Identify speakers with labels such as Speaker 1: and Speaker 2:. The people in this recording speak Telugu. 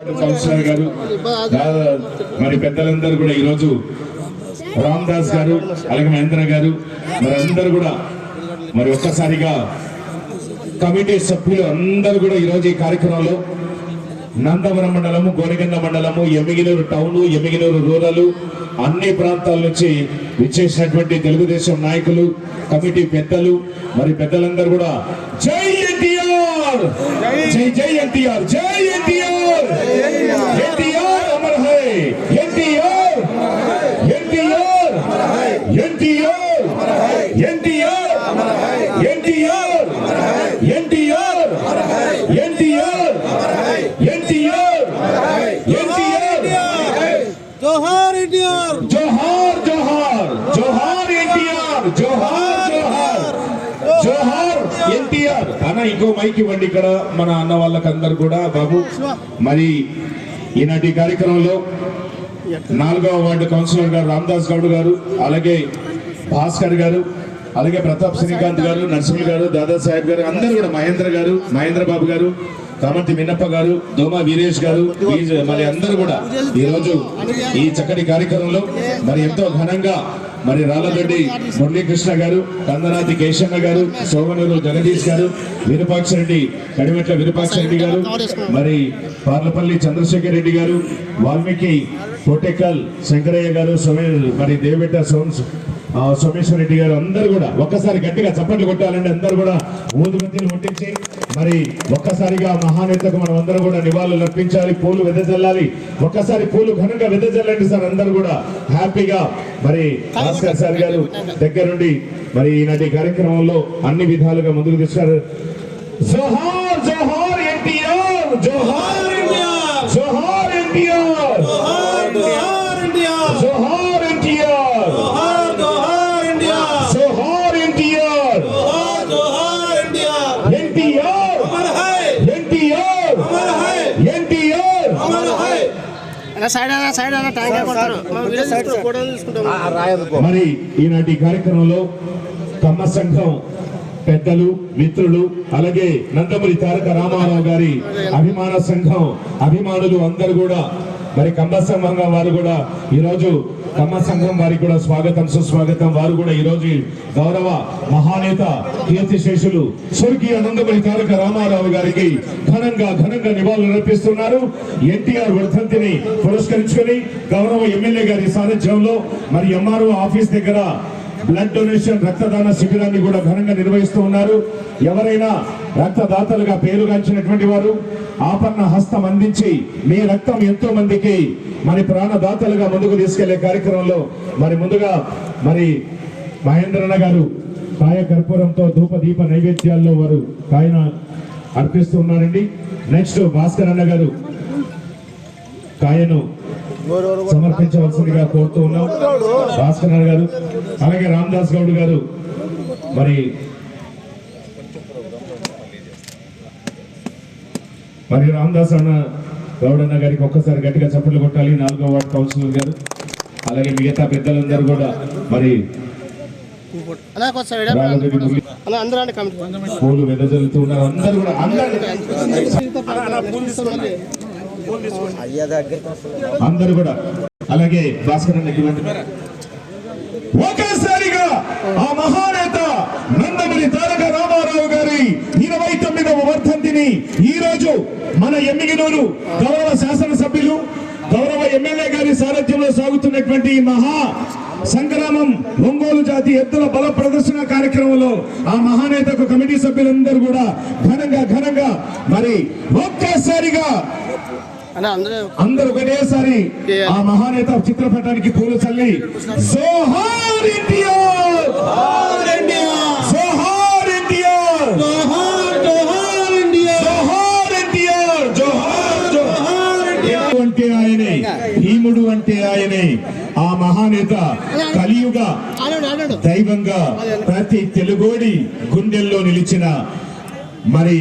Speaker 1: కౌన్సిలర్ గారు మరి పెద్దలందరూ కూడా ఈరోజు రామ్ దాస్ గారు అలాగే మహేంద్ర గారు మరి అందరూ కూడా మరి ఒక్కసారిగా కమిటీ సభ్యులు అందరూ కూడా ఈరోజు ఈ కార్యక్రమంలో నందవరం మండలము గోనగండ మండలము ఎమిగిలూరు టౌను ఎమిగిలూరు రూరల్ అన్ని ప్రాంతాల నుంచి విచ్చేసినటువంటి తెలుగుదేశం నాయకులు కమిటీ పెద్దలు మరి పెద్దలందరూ కూడా జై ఎన్టీఆర్ జై జై ఎన్టీఆర్ జై ఎన్టీఆర్ ఎన్టీఆర్ అమర్ high NTR NTR NTR NTR NTR NTR NTR NTR NTR
Speaker 2: జోహార్ ఎన్టీఆర్
Speaker 1: జోహార్ జోహార్ జోహార్ ఎన్టీఆర్ జోహార్ జోహార్ జోహార్ ఎన్టీఆర్. అన్న ఇంకో మైక్ ఇవ్వండి ఇక్కడ. మన అన్న వాళ్ళకందరూ కూడా. బాబు మరి ఈనాటి కార్యక్రమంలో నాలుగవ వార్డు కౌన్సిలర్ గారు రామదాస్ గౌడ్ గారు అలాగే భాస్కర్ గారు అలాగే ప్రతాప్ శ్రీకాంత్ గారు నరసింహ గారు దాదాసాహెబ్ గారు అందరూ కూడా మహేంద్ర గారు మహేంద్ర బాబు గారు కామంతి మిన్నప్ప గారు దోమ వీరేష్ గారు ఈ- మరి అందరూ కూడా ఈ రోజు ఈ చక్కటి కార్యక్రమంలో మరి ఎంతో ఘనంగా మరి రాళ్ళదొడ్డి మురళీకృష్ణ గారు కందనాతి కేశన్న గారు సోమనూరు జగదీష్ గారు విరూపాక్ష రెడ్డి కడిమెట్ల విరూపాక్ష రెడ్డి గారు మరి పార్లపల్లి చంద్రశేఖర్ రెడ్డి గారు వాల్మీకి కోటెక్కల్ శంకరయ్య గారు సోమే మరి దేవెట్ట సోమ సోమేశ్వర రెడ్డి గారు అందరు కూడా ఒక్కసారి గట్టిగా చప్పట్లు కొట్టాలండి. అందరూ కూడా ఊదుబత్తిని ముట్టించి మరి ఒక్కసారిగా మహానేతకు మనం అందరూ కూడా నివాళులు అర్పించాలి పూలు వెదజల్లాలి. ఒక్కసారి పూలు ఘనంగా వెదజల్లండి సార్ అందరు కూడా హ్యాపీగా. మరి భాస్కర్ సార్ గారు దగ్గరుండి మరి ఈనాటి కార్యక్రమంలో అన్ని విధాలుగా ముందుకు తీసుకున్నారు జోహార్ జోహార్ ఎన్టీఆర్ జోహార్ జోహార్ ఎన్టీఆర్
Speaker 2: జోహార్ జోహార్ ఎన్టీఆర్
Speaker 1: జోహార్ ఎన్టీఆర్
Speaker 2: జోహార్ జోహార్ ఎన్టీఆర్
Speaker 1: జోహార్ ఎన్టీఆర్
Speaker 2: జోహార్ జోహార్ ఎన్టీఆర్
Speaker 1: ఎన్టీఆర్
Speaker 2: అమర్ హై
Speaker 1: ఎన్టీఆర్
Speaker 2: అమర్ హై
Speaker 1: ఎన్టీఆర్
Speaker 2: అమర్ హై
Speaker 3: అలా సైడ్ అలా సైడ్ అలా ట్యాంక్ కొడతారు మనం వీడియో తీసుకుంటాం, ఫోటోలు తీసుకుంటాం
Speaker 1: మరి ఈనాటి కార్యక్రమంలో కమ్మ సంఘం పెద్దలు మిత్రులు అలాగే నందమూరి తారక రామారావు గారి అభిమాన సంఘం అభిమానులు అందరూ కూడా మరి కమ్మ సంఘంగా వారు కూడా ఈరోజు కమ్మ సంఘం వారికి కూడా స్వాగతం సుస్వాగతం. వారు కూడా ఈరోజు గౌరవ మహానేత కీర్తిశేషులు స్వర్గీయ నందమూరి తారక రామారావు గారికి ఘనంగా ఘనంగా నివాళులు అర్పిస్తున్నారు. ఎన్టీఆర్ వర్ధంతిని పురస్కరించుకొని గౌరవ ఎమ్మెల్యే గారి సారథ్యంలో మరి ఎంఆర్ఓ ఆఫీస్ దగ్గర బ్లడ్ డొనేషన్ రక్తదాన శిబిరాన్ని కూడా ఘనంగా నిర్వహిస్తూ ఉన్నారు. ఎవరైనా రక్తదాతలుగా పేరుగాంచినటువంటి వారు ఆపన్న హస్తం అందించి మీ రక్తం ఎంతో మందికి మరి ప్రాణదాతలుగా ముందుకు తీసుకెళ్ళే కార్యక్రమంలో మరి ముందుగా మరి మహేంద్రన్న గారు కాయ కర్పూరంతో ధూప దీప నైవేద్యాల్లో వారు కాయన అర్పిస్తూ ఉన్నారండి. నెక్స్ట్ భాస్కర్ అన్న గారు కాయను సమర్పించవలసిందిగా కోరుతూ ఉన్నాం. భాస్కర్ అన్న గారు అలాగే రామదాస్ గౌడ్ గారు మరి మరి రామదాస్ అన్న గౌడ్ అన్న గారికి ఒక్కసారి గట్టిగా చప్పట్లు కొట్టాలి. నాలుగో వార్డు కౌన్సిలర్ గారు అలాగే మిగతా పెద్దలందరూ కూడా మరి పూలు వెదజల్లుతూ ఉన్నారు. అందరూ కూడా అందరూ అందరూ కూడా. అలాగే భాస్కర్ అన్నకి ఇవ్వండి. ఒక్కసారిగా ఆ మహానేత నందమూరి తారక రామారావు గారి ఇరవై తొమ్మిదవ వర్ధంతిని ఈ రోజు మన ఎమ్మిగినూరు గౌరవ శాసనసభ్యులు గౌరవ ఎమ్మెల్యే గారి సారథ్యంలో సాగుతున్నటువంటి మహా సంగ్రామం ఒంగోలు జాతి ఎత్తుల బల ప్రదర్శన కార్యక్రమంలో ఆ మహానేతకు కమిటీ సభ్యులందరూ కూడా ఘనంగా ఘనంగా మరి ఒక్కసారిగా
Speaker 3: అందరూ
Speaker 1: ఒకటేసారి ఆ మహానేత చిత్రపటానికి పూలు చల్లి జోహార్ ఎన్టీఆర్ ఆయనే ఆ మహానేత కలియుగ దైవంగా ప్రతి తెలుగోడి గుండెల్లో నిలిచిన మరి